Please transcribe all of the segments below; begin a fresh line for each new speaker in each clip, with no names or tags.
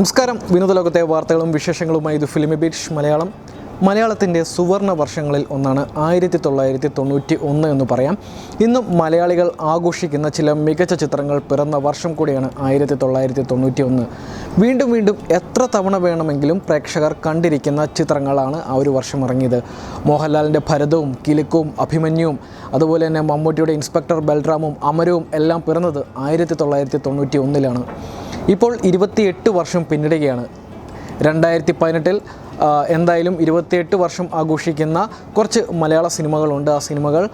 നമസ്കാരം. വിനോദലോകത്തെ വാർത്തകളും വിശേഷങ്ങളുമായി ഇത് ഫിലിമി ബീച്ച് മലയാളം. മലയാളത്തിന്റെ സുവർണ വർഷങ്ങളിൽ ഒന്നാണ് ആയിരത്തി തൊള്ളായിരത്തി തൊണ്ണൂറ്റി ഒന്ന് എന്ന് പറയാം. ഇന്നും മലയാളികൾ ആഘോഷിക്കുന്ന ചില മികച്ച ചിത്രങ്ങൾ പിറന്ന വർഷം കൂടിയാണ് ആയിരത്തി തൊള്ളായിരത്തി തൊണ്ണൂറ്റി ഒന്ന് വീണ്ടും വീണ്ടും എത്ര തവണ വേണമെങ്കിലും പ്രേക്ഷകർ കണ്ടിരിക്കുന്ന ചിത്രങ്ങളാണ് ആ ഒരു വർഷം ഇറങ്ങിയത്. മോഹൻലാലിന്റെ ഭരതവും കിലുക്കവും അഭിമന്യുവും അതുപോലെ തന്നെ മമ്മൂട്ടിയുടെ ഇൻസ്പെക്ടർ ബൽറാമും അമരവും എല്ലാം പിറന്നത് ആയിരത്തി തൊള്ളായിരത്തി തൊണ്ണൂറ്റി ഒന്നിലാണ് ഇപ്പോൾ ഇരുപത്തിയെട്ട് വർഷം പിന്നിടുകയാണ്. രണ്ടായിരത്തി പതിനെട്ടിൽ എന്തായാലും ഇരുപത്തിയെട്ട് വർഷം ആഘോഷിക്കുന്ന കുറച്ച് മലയാള സിനിമകളുണ്ട്. ആ സിനിമകൾ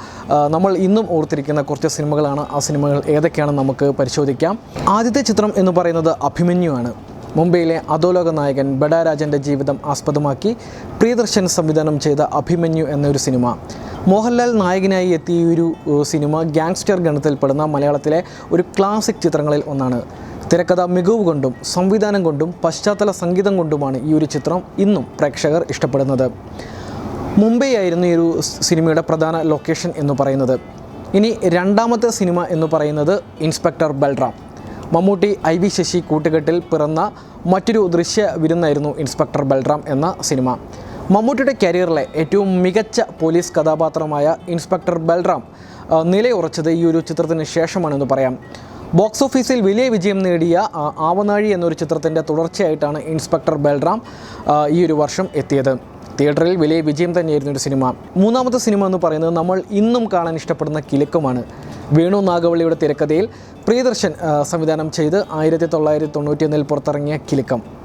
നമ്മൾ ഇന്നും ഓർത്തിരിക്കുന്ന കുറച്ച് സിനിമകളാണ്. ആ സിനിമകൾ ഏതൊക്കെയാണെന്ന് നമുക്ക് പരിശോധിക്കാം. ആദ്യത്തെ ചിത്രം എന്ന് പറയുന്നത് അഭിമന്യു ആണ് മുംബൈയിലെ അധോലോക നായകൻ ബഡാരാജന്റെ ജീവിതം ആസ്പദമാക്കി പ്രിയദർശൻ സംവിധാനം ചെയ്ത അഭിമന്യു എന്നൊരു സിനിമ. മോഹൻലാൽ നായകനായി എത്തിയ ഒരു സിനിമ ഗ്യാങ്സ്റ്റർ ഗണത്തിൽപ്പെടുന്ന മലയാളത്തിലെ ഒരു ക്ലാസിക് ചിത്രങ്ങളിൽ ഒന്നാണ്. തിരക്കഥ മികവ് കൊണ്ടും സംവിധാനം കൊണ്ടും പശ്ചാത്തല സംഗീതം കൊണ്ടുമാണ് ഈ ഒരു ചിത്രം ഇന്നും പ്രേക്ഷകർ ഇഷ്ടപ്പെടുന്നത്. മുംബൈ ആയിരുന്നു ഈ ഒരു സിനിമയുടെ പ്രധാന ലൊക്കേഷൻ എന്ന് പറയുന്നത്. ഇനി രണ്ടാമത്തെ സിനിമ എന്ന് പറയുന്നത് inspector Balram. Mammootty I V Sasi കൂട്ടുകെട്ടിൽ പിറന്ന മറ്റൊരു ദൃശ്യ വിരുന്നായിരുന്നു ഇൻസ്പെക്ടർ ബൽറാം എന്ന സിനിമ. മമ്മൂട്ടിയുടെ കരിയറിലെ ഏറ്റവും മികച്ച പോലീസ് കഥാപാത്രമായ ഇൻസ്പെക്ടർ ബൽറാം നിലയുറച്ചത് ഈ ഒരു ചിത്രത്തിന് ശേഷമാണെന്ന് പറയാം. ബോക്സ് ഓഫീസിൽ വലിയ വിജയം നേടിയ ആവനാഴി എന്നൊരു ചിത്രത്തിന്റെ തുടർച്ചയായിട്ടാണ് ഇൻസ്പെക്ടർ ബൽറാം ഈ ഒരു വർഷം എത്തിയത്. തിയേറ്ററിൽ വലിയ വിജയം തന്നെയായിരുന്നു ഒരു സിനിമ. മൂന്നാമത്തെ സിനിമ എന്ന് പറയുന്നത് നമ്മൾ ഇന്നും കാണാൻ ഇഷ്ടപ്പെടുന്ന കിലുക്കമാണ്. വേണു നാഗവള്ളിയുടെ തിരക്കഥയിൽ പ്രിയദർശൻ സംവിധാനം ചെയ്ത് ആയിരത്തി തൊള്ളായിരത്തി തൊണ്ണൂറ്റിയൊന്നിൽ പുറത്തിറങ്ങിയ കിലുക്കം.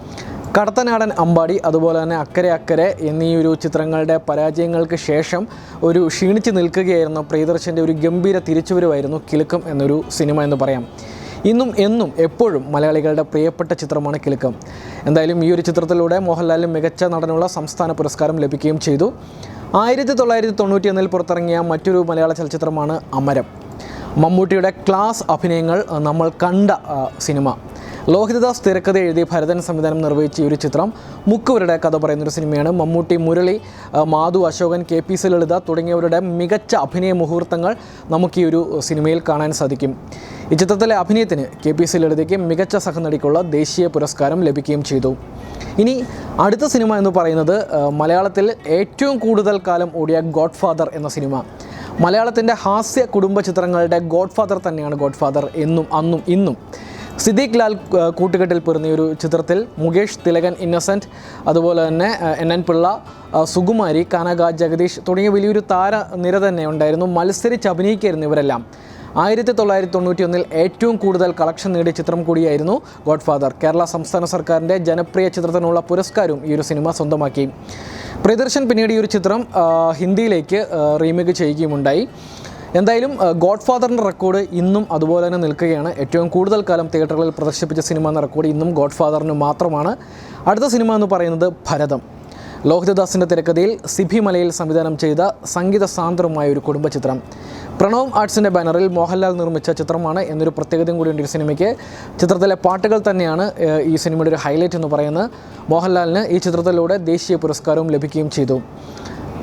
കടത്തനാടൻ അമ്പാടി അതുപോലെ തന്നെ അക്കരെ അക്കരെ എന്നീ ഒരു ചിത്രങ്ങളുടെ പരാജയങ്ങൾക്ക് ശേഷം ഒരു ക്ഷീണിച്ച് നിൽക്കുകയായിരുന്ന പ്രിയദർശന്റെ ഒരു ഗംഭീര തിരിച്ചുവരവായിരുന്നു കിലുക്കം എന്നൊരു സിനിമ എന്ന് പറയാം. ഇന്നും എന്നും എപ്പോഴും മലയാളികളുടെ പ്രിയപ്പെട്ട ചിത്രമാണ് കിലുക്കം. എന്തായാലും ഈ ഒരു ചിത്രത്തിലൂടെ മോഹൻലാലിന് മികച്ച നടനുള്ള സംസ്ഥാന പുരസ്കാരം ലഭിക്കുകയും ചെയ്തു. ആയിരത്തി തൊള്ളായിരത്തി തൊണ്ണൂറ്റി ഒന്നിൽ പുറത്തിറങ്ങിയ മറ്റൊരു മലയാള ചലച്ചിത്രമാണ് അമരം. മമ്മൂട്ടിയുടെ ക്ലാസ് അഭിനയങ്ങൾ നമ്മൾ കണ്ട സിനിമ. ലോഹിതദാസ് തിരക്കഥ എഴുതി ഭരതൻ സംവിധാനം നിർവഹിച്ച ഈ ഒരു ചിത്രം മുക്കുവരുടെ കഥ പറയുന്നൊരു സിനിമയാണ്. മമ്മൂട്ടി മുരളി മാധു അശോകൻ കെ പി ലളിത തുടങ്ങിയവരുടെ മികച്ച അഭിനയ മുഹൂർത്തങ്ങൾ നമുക്ക് ഈ ഒരു സിനിമയിൽ കാണാൻ സാധിക്കും. ഈ ചിത്രത്തിലെ അഭിനയത്തിന് കെ പി സി ലളിതയ്ക്ക് മികച്ച സഹനടിക്കുള്ള ദേശീയ പുരസ്കാരം ലഭിക്കുകയും ചെയ്തു. ഇനി അടുത്ത സിനിമ എന്ന് പറയുന്നത് മലയാളത്തിൽ ഏറ്റവും കൂടുതൽ കാലം ഓടിയ ഗോഡ് ഫാദർ എന്ന സിനിമ. മലയാളത്തിന്റെ ഹാസ്യ കുടുംബ ചിത്രങ്ങളുടെ ഗോഡ് ഫാദർ തന്നെയാണ് ഗോഡ് ഫാദർ എന്നും അന്നും ഇന്നും. സിദ്ദീഖ് ലാൽ കൂട്ടുകെട്ടിൽ പിറന്ന ഒരു ചിത്രത്തിൽ മുകേഷ് തിലകൻ ഇന്നസെന്റ് അതുപോലെ തന്നെ എൻ എൻ പിള്ള സുകുമാരി കനക ജഗദീഷ് തുടങ്ങിയ വലിയൊരു താര നിര തന്നെ ഉണ്ടായിരുന്നു. മത്സരിച്ച് അഭിനയിക്കായിരുന്നു ഇവരെല്ലാം. ആയിരത്തി തൊള്ളായിരത്തി തൊണ്ണൂറ്റി ഒന്നിൽ ഏറ്റവും കൂടുതൽ കളക്ഷൻ നേടിയ ചിത്രം കൂടിയായിരുന്നു ഗോഡ് ഫാദർ കേരള സംസ്ഥാന സർക്കാരിന്റെ ജനപ്രിയ ചിത്രത്തിനുള്ള പുരസ്കാരവും ഈ ഒരു സിനിമ സ്വന്തമാക്കി. പ്രിയദർശൻ പിന്നീട് ഈ ഒരു ചിത്രം ഹിന്ദിയിലേക്ക് റീമേക്ക് ചെയ്യുകയുമുണ്ടായി. എന്തായാലും ഗോഡ് ഫാദറിന്റെ റെക്കോർഡ് ഇന്നും അതുപോലെ തന്നെ നിൽക്കുകയാണ്. ഏറ്റവും കൂടുതൽ കാലം തിയേറ്ററുകളിൽ പ്രദർശിപ്പിച്ച സിനിമ എന്ന റെക്കോർഡ് ഇന്നും ഗോഡ് ഫാദറിന് മാത്രമാണ്. അടുത്ത സിനിമ എന്ന് പറയുന്നത് ഭരതം. ലോഹിതദാസിന്റെ തിരക്കഥയിൽ സിബി മലയിൽ സംവിധാനം ചെയ്ത സംഗീത സാന്ദ്രമായ ഒരു കുടുംബ ചിത്രം. പ്രണവ് ആർട്സിന്റെ ബാനറിൽ മോഹൻലാൽ നിർമ്മിച്ച ചിത്രമാണ് എന്നൊരു പ്രത്യേകതയും കൂടിയുണ്ട് ഈ സിനിമയ്ക്ക്. ചിത്രത്തിലെ പാട്ടുകൾ തന്നെയാണ് ഈ സിനിമയുടെ ഒരു ഹൈലൈറ്റ് എന്ന് പറയുന്നത്. മോഹൻലാലിന് ഈ ചിത്രത്തിലൂടെ ദേശീയ പുരസ്കാരവും ലഭിക്കുകയും ചെയ്തു.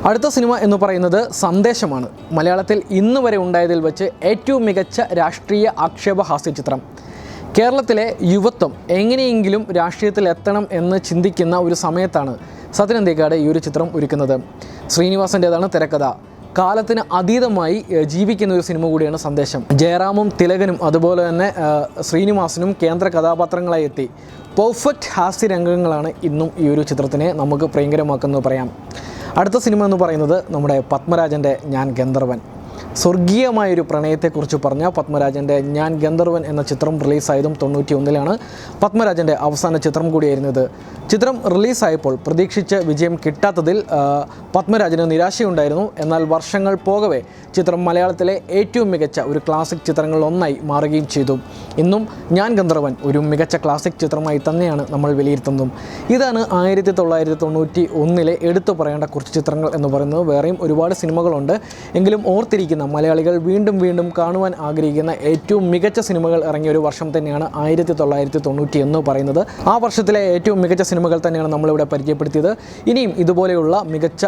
അടുത്ത സിനിമ എന്ന് പറയുന്നത് സന്ദേശമാണ്. മലയാളത്തിൽ ഇന്ന് വരെ ഉണ്ടായതിൽ വെച്ച് ഏറ്റവും മികച്ച രാഷ്ട്രീയ ആക്ഷേപ ഹാസ്യ ചിത്രം. കേരളത്തിലെ യുവത്വം എങ്ങനെയെങ്കിലും രാഷ്ട്രീയത്തിൽ എത്തണം എന്ന് ചിന്തിക്കുന്ന ഒരു സമയത്താണ് സത്യനന്ദിക്കാട് ഈ ഒരു ചിത്രം ഒരുക്കുന്നത്. ശ്രീനിവാസന്റേതാണ് തിരക്കഥ. കാലത്തിന് അതീതമായി ജീവിക്കുന്ന ഒരു സിനിമ കൂടിയാണ് സന്ദേശം. ജയറാമും തിലകനും അതുപോലെ തന്നെ ശ്രീനിവാസനും കേന്ദ്ര കഥാപാത്രങ്ങളായി എത്തി. പെർഫെക്റ്റ് ഹാസ്യ രംഗങ്ങളാണ് ഇന്നും ഈ ഒരു ചിത്രത്തിനെ നമുക്ക് പ്രിയങ്കരമാക്കുന്നത് പറയാം. അടുത്ത സിനിമ എന്ന് പറയുന്നത് നമ്മുടെ പത്മരാജന്റെ ഞാൻ ഗന്ധർവൻ. സ്വർഗീയമായൊരു പ്രണയത്തെക്കുറിച്ച് പറഞ്ഞ പത്മരാജന്റെ ഞാൻ ഗന്ധർവൻ എന്ന ചിത്രം റിലീസായതും തൊണ്ണൂറ്റി ഒന്നിലാണ് പത്മരാജന്റെ അവസാന ചിത്രം കൂടിയായിരുന്നു ഇത്. ചിത്രം റിലീസായപ്പോൾ പ്രതീക്ഷിച്ച വിജയം കിട്ടാത്തതിൽ പത്മരാജന് നിരാശയുണ്ടായിരുന്നു. എന്നാൽ വർഷങ്ങൾ പോകവേ ചിത്രം മലയാളത്തിലെ ഏറ്റവും മികച്ച ഒരു ക്ലാസിക് ചിത്രങ്ങളിലൊന്നായി മാറുകയും ചെയ്തു. ഇന്നും ഞാൻ ഗന്ധർവൻ ഒരു മികച്ച ക്ലാസിക് ചിത്രമായി തന്നെയാണ് നമ്മൾ വിലയിരുത്തുന്നത്. ഇതാണ് ആയിരത്തി തൊള്ളായിരത്തി തൊണ്ണൂറ്റി ഒന്നിലെ എടുത്തു പറയേണ്ട കുറച്ച് ചിത്രങ്ങൾ എന്ന് പറയുന്നത്. വേറെയും ഒരുപാട് സിനിമകളുണ്ട്. എങ്കിലും ഓർത്തിരിക്കുന്ന മലയാളികൾ വീണ്ടും വീണ്ടും കാണുവാൻ ആഗ്രഹിക്കുന്ന ഏറ്റവും മികച്ച സിനിമകൾ ഇറങ്ങിയ ഒരു വർഷം തന്നെയാണ് ആയിരത്തി തൊള്ളായിരത്തി തൊണ്ണൂറ്റി എന്ന് പറയുന്നത്. ആ വർഷത്തിലെ ഏറ്റവും മികച്ച സിനിമകൾ തന്നെയാണ് നമ്മളിവിടെ പരിചയപ്പെടുത്തിയത്. ഇനിയും ഇതുപോലെയുള്ള മികച്ച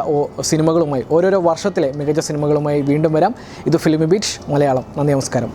സിനിമകളുമായി ഓരോരോ വർഷത്തിലെ മികച്ച സിനിമകളുമായി വീണ്ടും വരാം. ഇത് ഫിലിമി ബീച്ച് മലയാളം. നന്ദി നമസ്കാരം.